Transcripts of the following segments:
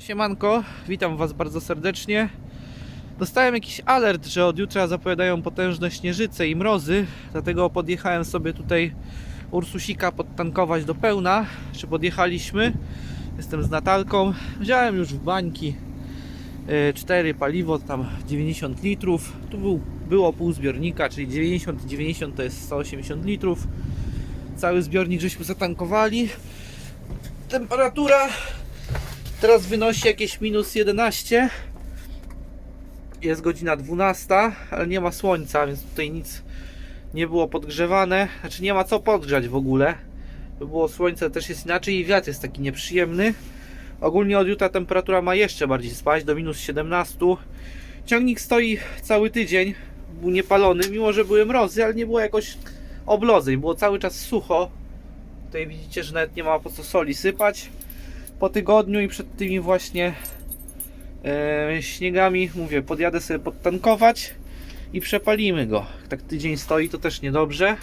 Siemanko, witam Was bardzo serdecznie. Dostałem jakiś alert, że od jutra zapowiadają potężne śnieżyce i mrozy, dlatego podjechałem sobie tutaj Ursusika podtankować do pełna. Czy podjechaliśmy? Jestem z Natalką. Wziąłem już w bańki 4 paliwo, tam 90 litrów. Tu był, było pół zbiornika, czyli 90 i 90 to jest 180 litrów. Cały zbiornik żeśmy zatankowali. Temperatura Teraz wynosi jakieś minus 11. Jest godzina 12, ale nie ma słońca, więc tutaj nic nie było podgrzewane. Znaczy nie ma co podgrzać w ogóle. By było słońce też jest inaczej i wiatr jest taki nieprzyjemny. Ogólnie od jutra temperatura ma jeszcze bardziej spaść do minus 17. Ciągnik stoi cały tydzień, był niepalony, mimo że były mrozy, ale nie było jakoś oblodzeń, było cały czas sucho. Tutaj widzicie, że nawet nie ma po co soli sypać po tygodniu i przed tymi właśnie e, śniegami, mówię, podjadę sobie podtankować i przepalimy go. Tak tydzień stoi, to też niedobrze.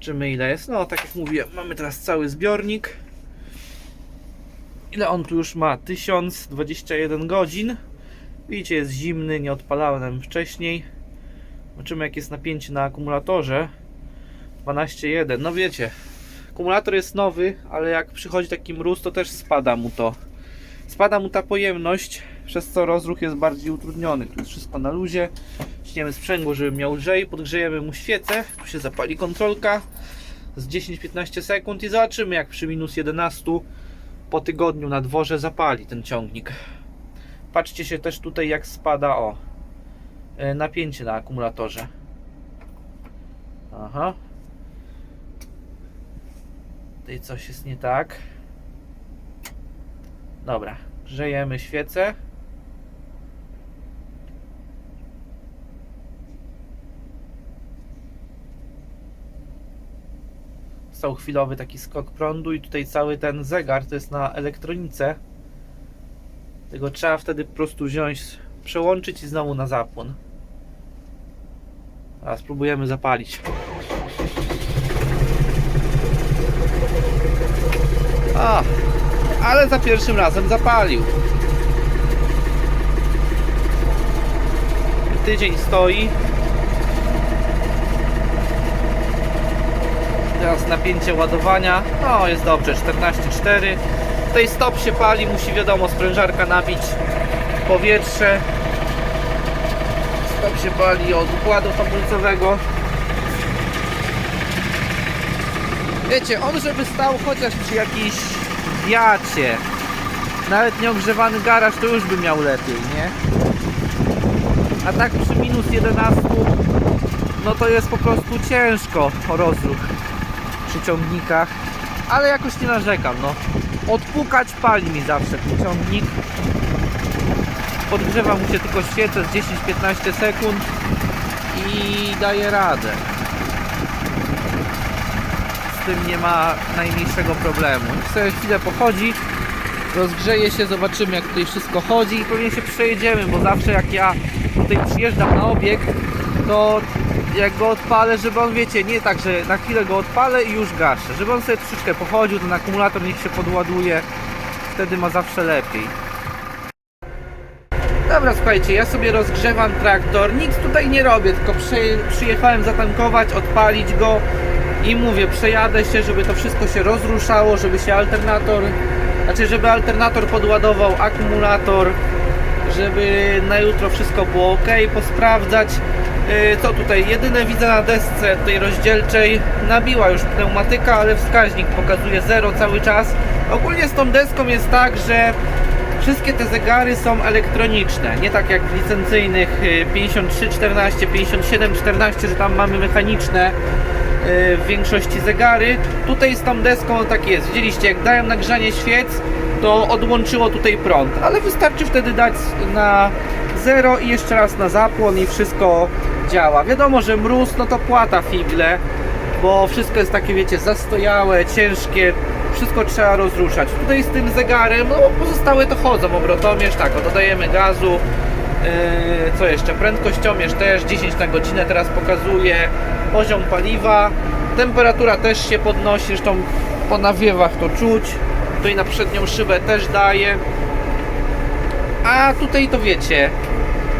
Czymy ile jest? No, tak jak mówię, mamy teraz cały zbiornik. Ile on tu już ma? 1021 godzin. Widzicie, jest zimny, nie odpalałem wcześniej. Zobaczymy, jak jest napięcie na akumulatorze. 12,1. No wiecie, Akumulator jest nowy, ale jak przychodzi taki mróz, to też spada mu to. Spada mu ta pojemność, przez co rozruch jest bardziej utrudniony. Tu jest wszystko na luzie. Śniemy sprzęgło, żeby miał lżej. Podgrzejemy mu świecę. Tu się zapali kontrolka z 10-15 sekund i zobaczymy, jak przy minus 11 po tygodniu na dworze zapali ten ciągnik. Patrzcie się też tutaj, jak spada o e, napięcie na akumulatorze. Aha, Tutaj coś jest nie tak. Dobra, grzejemy świecę. Stał chwilowy taki skok prądu i tutaj cały ten zegar to jest na elektronice. Tego trzeba wtedy po prostu wziąć, przełączyć i znowu na zapłon. A spróbujemy zapalić. A, ale za pierwszym razem zapalił. Tydzień stoi. Teraz napięcie ładowania. No, jest dobrze, 14,4. Tutaj stop się pali, musi wiadomo sprężarka nabić powietrze. Stop się pali od układu hamulcowego. Wiecie, on żeby stał chociaż przy jakiejś wiacie, nawet nieogrzewany garaż, to już by miał lepiej, nie? A tak przy minus 11, no to jest po prostu ciężko rozruch przy ciągnikach, ale jakoś nie narzekam, no. Odpukać pali mi zawsze ten ciągnik. Podgrzewa mu się tylko świecę z 10-15 sekund i daje radę tym nie ma najmniejszego problemu. Niech sobie chwilę pochodzi, rozgrzeje się, zobaczymy jak tutaj wszystko chodzi i pewnie się przejedziemy, bo zawsze jak ja tutaj przyjeżdżam na obiekt, to jak go odpalę, żeby on wiecie, nie tak, że na chwilę go odpalę i już gaszę, żeby on sobie troszeczkę pochodził, ten akumulator niech się podładuje, wtedy ma zawsze lepiej. Dobra, słuchajcie, ja sobie rozgrzewam traktor, nic tutaj nie robię, tylko przy, przyjechałem zatankować, odpalić go i mówię, przejadę się, żeby to wszystko się rozruszało, żeby się alternator, znaczy żeby alternator podładował akumulator, żeby na jutro wszystko było ok, posprawdzać. Yy, Co tutaj? Jedyne widzę na desce tej rozdzielczej nabiła już pneumatyka, ale wskaźnik pokazuje 0 cały czas. Ogólnie z tą deską jest tak, że Wszystkie te zegary są elektroniczne, nie tak jak w licencyjnych y, 5314, 5714, że tam mamy mechaniczne y, w większości zegary. Tutaj z tą deską tak jest. Widzieliście, jak dają nagrzanie świec, to odłączyło tutaj prąd, ale wystarczy wtedy dać na 0 i jeszcze raz na zapłon i wszystko działa. Wiadomo, że mróz, no to płata figle, bo wszystko jest takie, wiecie, zastojałe, ciężkie, wszystko trzeba rozruszać. Tutaj z tym zegarem, no pozostałe to chodzą, obrotomierz, tak, dodajemy gazu, yy, co jeszcze, prędkościomierz też 10 na godzinę teraz pokazuje, poziom paliwa, temperatura też się podnosi, zresztą po nawiewach to czuć, tutaj na przednią szybę też daje, A tutaj to wiecie,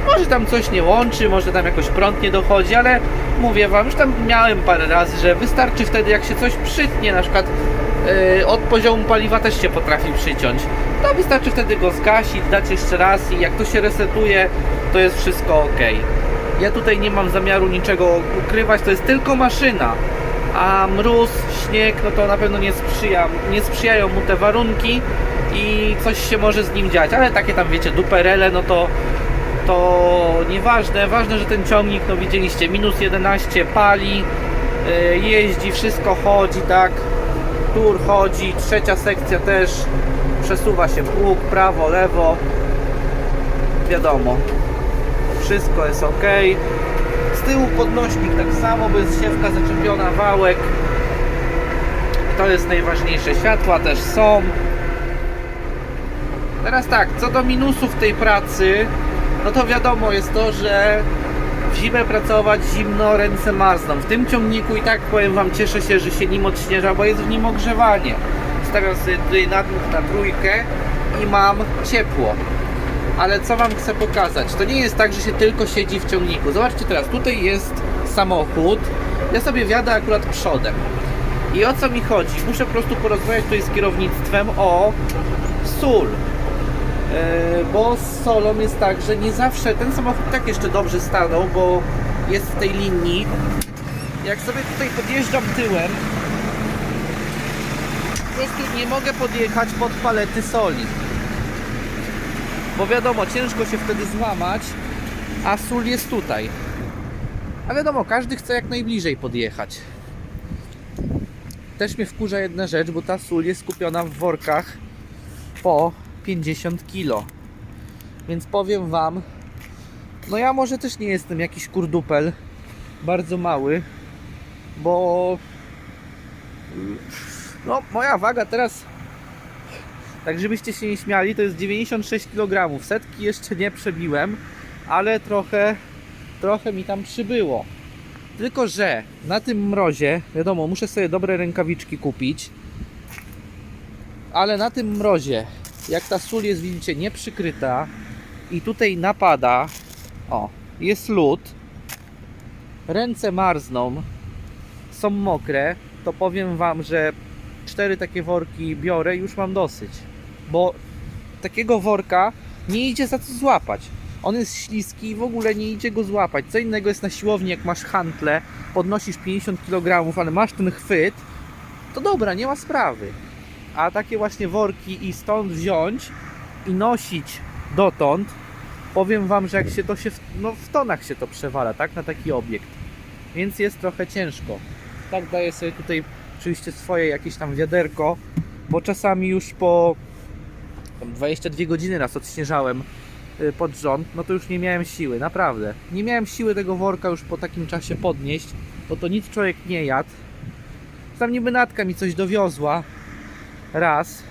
może tam coś nie łączy, może tam jakoś prąd nie dochodzi, ale mówię wam, już tam miałem parę razy, że wystarczy wtedy jak się coś przytnie, na przykład od poziomu paliwa też się potrafi przyciąć. To wystarczy wtedy go zgasić, dać jeszcze raz i jak to się resetuje, to jest wszystko ok. Ja tutaj nie mam zamiaru niczego ukrywać, to jest tylko maszyna. A mróz, śnieg, no to na pewno nie, sprzyja, nie sprzyjają mu te warunki i coś się może z nim dziać, ale takie tam wiecie, duperele, no to to nieważne, ważne, że ten ciągnik, no widzieliście, minus 11 pali, yy, jeździ, wszystko chodzi, tak, tur chodzi, trzecia sekcja też, przesuwa się pług, prawo, lewo, wiadomo, wszystko jest ok. Z tyłu podnośnik tak samo, bez siewka zaczepiona, wałek, to jest najważniejsze, światła też są. Teraz tak, co do minusów tej pracy, no to wiadomo jest to, że w zimę pracować zimno, ręce marzną. W tym ciągniku i tak powiem Wam, cieszę się, że się nim odśnieża, bo jest w nim ogrzewanie. Stawiam sobie tutaj nadmuch na trójkę i mam ciepło. Ale co Wam chcę pokazać? To nie jest tak, że się tylko siedzi w ciągniku. Zobaczcie teraz, tutaj jest samochód. Ja sobie wjadę akurat przodem. I o co mi chodzi? Muszę po prostu porozmawiać tutaj z kierownictwem o sól. E, bo z solą jest tak, że nie zawsze ten samochód tak jeszcze dobrze stanął, bo jest w tej linii. Jak sobie tutaj podjeżdżam tyłem, po prostu nie mogę podjechać pod palety soli. Bo wiadomo, ciężko się wtedy złamać, a sól jest tutaj. A wiadomo, każdy chce jak najbliżej podjechać. Też mnie wkurza jedna rzecz, bo ta sól jest skupiona w workach po 50 kg. Więc powiem Wam, no ja może też nie jestem jakiś kurdupel, bardzo mały, bo no moja waga teraz, tak żebyście się nie śmiali, to jest 96 kg. Setki jeszcze nie przebiłem, ale trochę, trochę mi tam przybyło. Tylko, że na tym mrozie, wiadomo, muszę sobie dobre rękawiczki kupić, ale na tym mrozie jak ta sól jest, widzicie, nieprzykryta i tutaj napada, o, jest lód, ręce marzną, są mokre, to powiem Wam, że cztery takie worki biorę już mam dosyć, bo takiego worka nie idzie za co złapać. On jest śliski i w ogóle nie idzie go złapać. Co innego jest na siłowni, jak masz hantle, podnosisz 50 kg, ale masz ten chwyt, to dobra, nie ma sprawy a takie właśnie worki i stąd wziąć i nosić dotąd, powiem Wam, że jak się to się, w, no w tonach się to przewala, tak, na taki obiekt, więc jest trochę ciężko. Tak daję sobie tutaj oczywiście swoje jakieś tam wiaderko, bo czasami już po tam 22 godziny raz odśnieżałem y, pod rząd, no to już nie miałem siły, naprawdę. Nie miałem siły tego worka już po takim czasie podnieść, bo to nic człowiek nie jadł. Tam niby natka mi coś dowiozła, raz,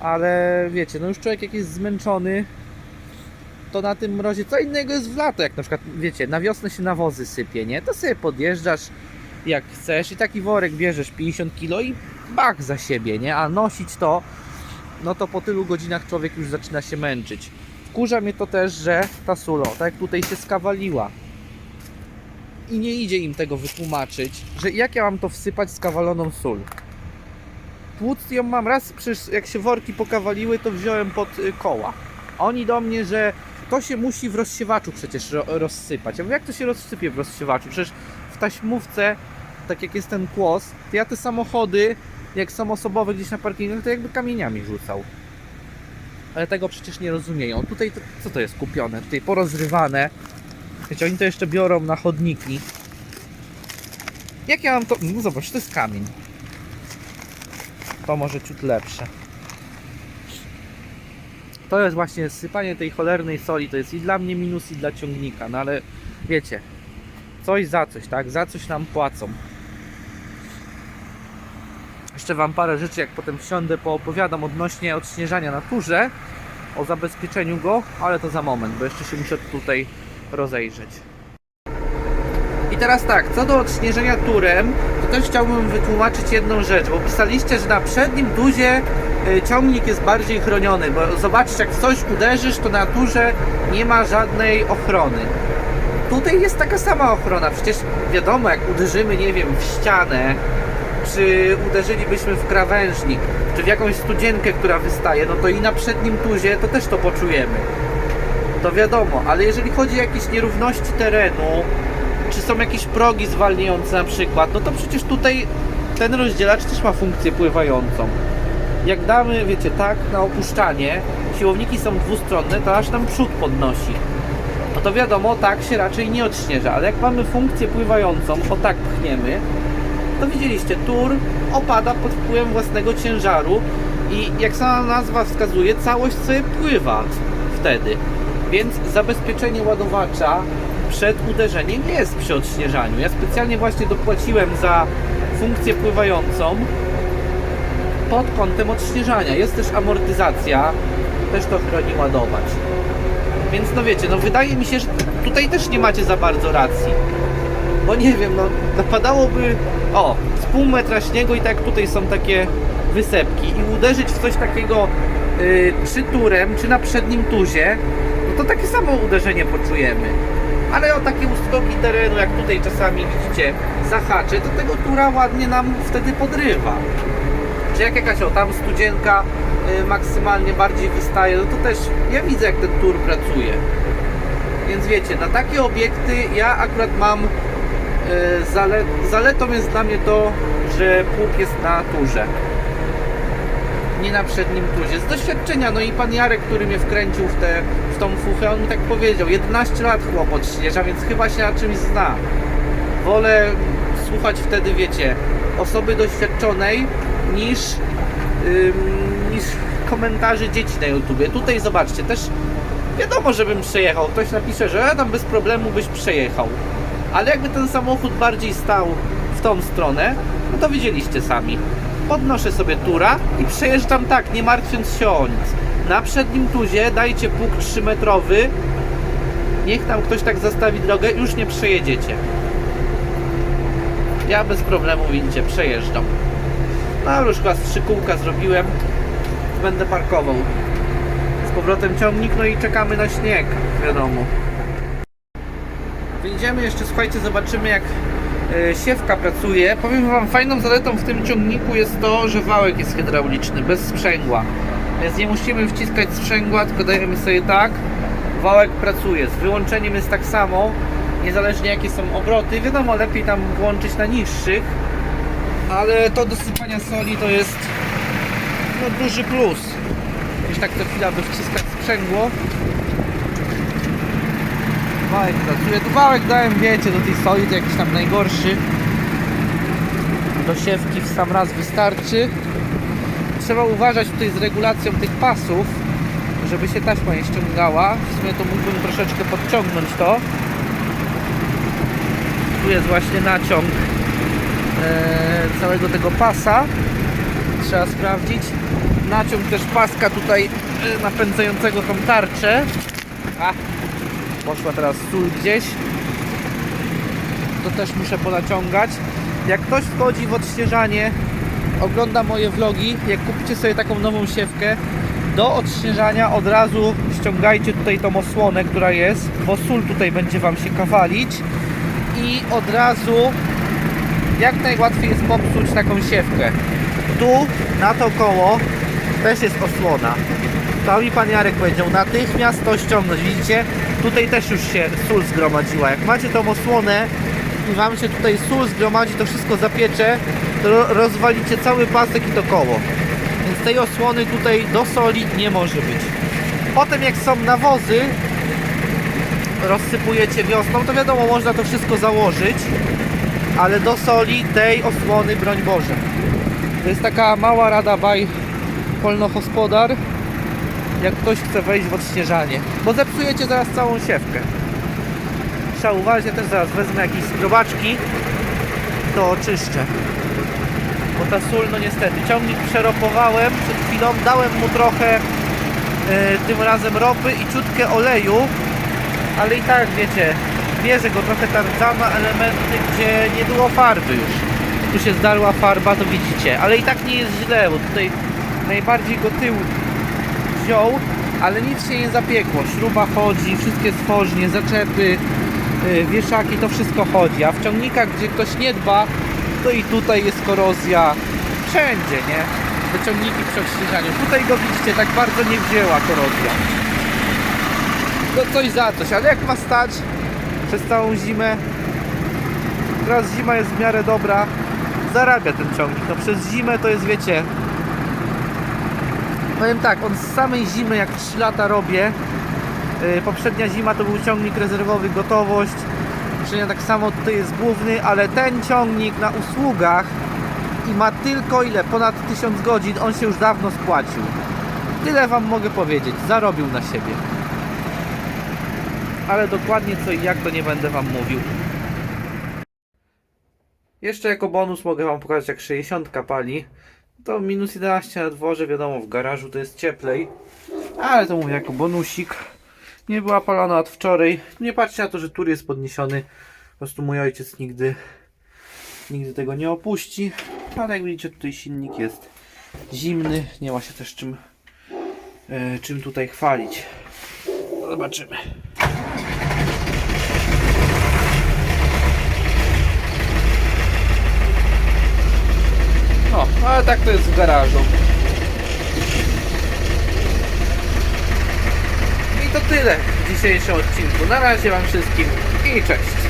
ale wiecie, no już człowiek jak jest zmęczony, to na tym mrozie co innego jest w lato, jak na przykład, wiecie, na wiosnę się nawozy sypie, nie? To sobie podjeżdżasz jak chcesz i taki worek bierzesz 50 kg i bach za siebie, nie? A nosić to, no to po tylu godzinach człowiek już zaczyna się męczyć. Wkurza mnie to też, że ta sulo, tak jak tutaj się skawaliła i nie idzie im tego wytłumaczyć, że jak ja mam to wsypać skawaloną sól tłuc ją mam raz, przecież jak się worki pokawaliły, to wziąłem pod y, koła. Oni do mnie, że to się musi w rozsiewaczu przecież ro rozsypać. Ja mówię, jak to się rozsypie w rozsiewaczu? Przecież w taśmówce, tak jak jest ten kłos, to ja te samochody, jak są osobowe gdzieś na parkingu, to jakby kamieniami rzucał. Ale tego przecież nie rozumieją. Tutaj to, co to jest kupione? Tutaj porozrywane. Wiecie, oni to jeszcze biorą na chodniki. Jak ja mam to... No zobacz, to jest kamień to może ciut lepsze. To jest właśnie sypanie tej cholernej soli, to jest i dla mnie minus, i dla ciągnika, no ale wiecie, coś za coś, tak? Za coś nam płacą. Jeszcze Wam parę rzeczy, jak potem wsiądę, poopowiadam odnośnie odśnieżania na turze, o zabezpieczeniu go, ale to za moment, bo jeszcze się muszę tutaj rozejrzeć. Teraz tak, co do odśnieżenia turem, to też chciałbym wytłumaczyć jedną rzecz, bo pisaliście, że na przednim tuzie y, ciągnik jest bardziej chroniony, bo zobaczysz, jak coś uderzysz, to na turze nie ma żadnej ochrony. Tutaj jest taka sama ochrona, przecież wiadomo, jak uderzymy, nie wiem, w ścianę, czy uderzylibyśmy w krawężnik, czy w jakąś studzienkę, która wystaje, no to i na przednim tuzie to też to poczujemy. To wiadomo, ale jeżeli chodzi o jakieś nierówności terenu, czy są jakieś progi zwalniające na przykład, no to przecież tutaj ten rozdzielacz też ma funkcję pływającą. Jak damy, wiecie, tak, na opuszczanie, siłowniki są dwustronne, to aż nam przód podnosi. No to wiadomo, tak się raczej nie odśnieża, ale jak mamy funkcję pływającą, o tak pchniemy, to widzieliście, tur opada pod wpływem własnego ciężaru i jak sama nazwa wskazuje, całość sobie pływa wtedy. Więc zabezpieczenie ładowacza przed uderzeniem jest przy odśnieżaniu. Ja specjalnie właśnie dopłaciłem za funkcję pływającą pod kątem odśnieżania. Jest też amortyzacja, też to chroni ładować. Więc no wiecie, no wydaje mi się, że tutaj też nie macie za bardzo racji. Bo nie wiem, no napadałoby o, z pół metra śniegu i tak tutaj są takie wysepki i uderzyć w coś takiego yy, czy turem, czy na przednim tuzie, no to takie samo uderzenie poczujemy. Ale o takie uskoki terenu, jak tutaj czasami widzicie, zahaczy, to tego tura ładnie nam wtedy podrywa. Czy jak jakaś o tam studzienka y, maksymalnie bardziej wystaje, no to też ja widzę jak ten tur pracuje. Więc wiecie, na takie obiekty ja akurat mam y, zale, zaletą jest dla mnie to, że pług jest na turze. Nie na przednim tuzie. Z doświadczenia, no i pan Jarek, który mnie wkręcił w, te, tą fuchę, on mi tak powiedział, 11 lat chłop odśnieża, więc chyba się na czymś zna. Wolę słuchać wtedy, wiecie, osoby doświadczonej niż, ym, niż komentarzy dzieci na YouTubie. Tutaj zobaczcie, też wiadomo, żebym przejechał. Ktoś napisze, że ja tam bez problemu byś przejechał. Ale jakby ten samochód bardziej stał w tą stronę, no to widzieliście sami. Podnoszę sobie tura i przejeżdżam tak, nie martwiąc się o nic. Na przednim tuzie dajcie pług 3-metrowy. Niech tam ktoś tak zastawi drogę, już nie przejedziecie. Ja bez problemu, widzicie, przejeżdżam. No już chyba z trzy kółka zrobiłem. Będę parkował. Z powrotem ciągnik, no i czekamy na śnieg, wiadomo. Wyjdziemy jeszcze, słuchajcie, zobaczymy jak e, siewka pracuje. Powiem Wam, fajną zaletą w tym ciągniku jest to, że wałek jest hydrauliczny, bez sprzęgła. Więc nie musimy wciskać sprzęgła, tylko dajemy sobie tak. Wałek pracuje. Z wyłączeniem jest tak samo, niezależnie jakie są obroty. Wiadomo, lepiej tam włączyć na niższych, ale to do sypania soli to jest no, duży plus. Gdzieś tak co chwila by wciskać sprzęgło. Wałek pracuje. Tu wałek dałem, wiecie, do tej soli to jakiś tam najgorszy. Do siewki w sam raz wystarczy. Trzeba uważać tutaj z regulacją tych pasów, żeby się taśma nie ściągała. W sumie to mógłbym troszeczkę podciągnąć to. Tu jest właśnie naciąg e, całego tego pasa. Trzeba sprawdzić. Naciąg też paska tutaj e, napędzającego tą tarczę. A, poszła teraz sól gdzieś. To też muszę ponaciągać. Jak ktoś wchodzi w odśnieżanie, ogląda moje vlogi, jak kupicie sobie taką nową siewkę, do odśnieżania od razu ściągajcie tutaj tą osłonę, która jest, bo sól tutaj będzie Wam się kawalić i od razu jak najłatwiej jest popsuć taką siewkę. Tu na to koło też jest osłona. To mi pan Jarek powiedział, natychmiast to ściągnąć. Widzicie? Tutaj też już się sól zgromadziła. Jak macie tą osłonę wam się tutaj sól zgromadzi, to wszystko zapiecze, to ro- rozwalicie cały pasek i to koło. Więc tej osłony tutaj do soli nie może być. Potem jak są nawozy, rozsypujecie wiosną, to wiadomo, można to wszystko założyć, ale do soli tej osłony, broń Boże. To jest taka mała rada baj polnohospodar, jak ktoś chce wejść w odśnieżanie, bo zepsujecie zaraz całą siewkę. Trzeba uważać, ja też zaraz wezmę jakieś skrobaczki, to oczyszczę. Bo ta sól, no niestety, ciągnik przeropowałem przed chwilą, dałem mu trochę e, tym razem ropy i ciutkę oleju, ale i tak wiecie, bierze go trochę tardzana elementy, gdzie nie było farby już. tu się zdarła farba, to widzicie. Ale i tak nie jest źle, bo tutaj najbardziej go tył wziął, ale nic się nie zapiekło. Śruba chodzi, wszystkie stworznie, zaczepy, wieszaki, to wszystko chodzi. A w ciągnikach, gdzie ktoś nie dba, to i tutaj jest korozja. Wszędzie, nie? Te ciągniki przy odświeżaniu. Tutaj go widzicie, tak bardzo nie wzięła korozja. No coś za coś, ale jak ma stać przez całą zimę, teraz zima jest w miarę dobra, zarabia ten ciągnik. No przez zimę to jest, wiecie, powiem tak, on z samej zimy, jak 3 lata robię, poprzednia zima to był ciągnik rezerwowy gotowość, poprzednia tak samo tutaj jest główny, ale ten ciągnik na usługach i ma tylko ile? Ponad 1000 godzin, on się już dawno spłacił. Tyle wam mogę powiedzieć, zarobił na siebie. Ale dokładnie co i jak to nie będę wam mówił. Jeszcze jako bonus mogę wam pokazać jak 60 pali. To minus 11 na dworze, wiadomo w garażu to jest cieplej. Ale to mówię jako bonusik. Nie była palona od wczoraj. Nie patrzcie na to, że tur jest podniesiony. Po prostu mój ojciec nigdy nigdy tego nie opuści. Ale jak widzicie tutaj silnik jest zimny. Nie ma się też czym e, czym tutaj chwalić. Zobaczymy. No, ale tak to jest w garażu. To tyle w dzisiejszym odcinku. Na razie Wam wszystkim i cześć.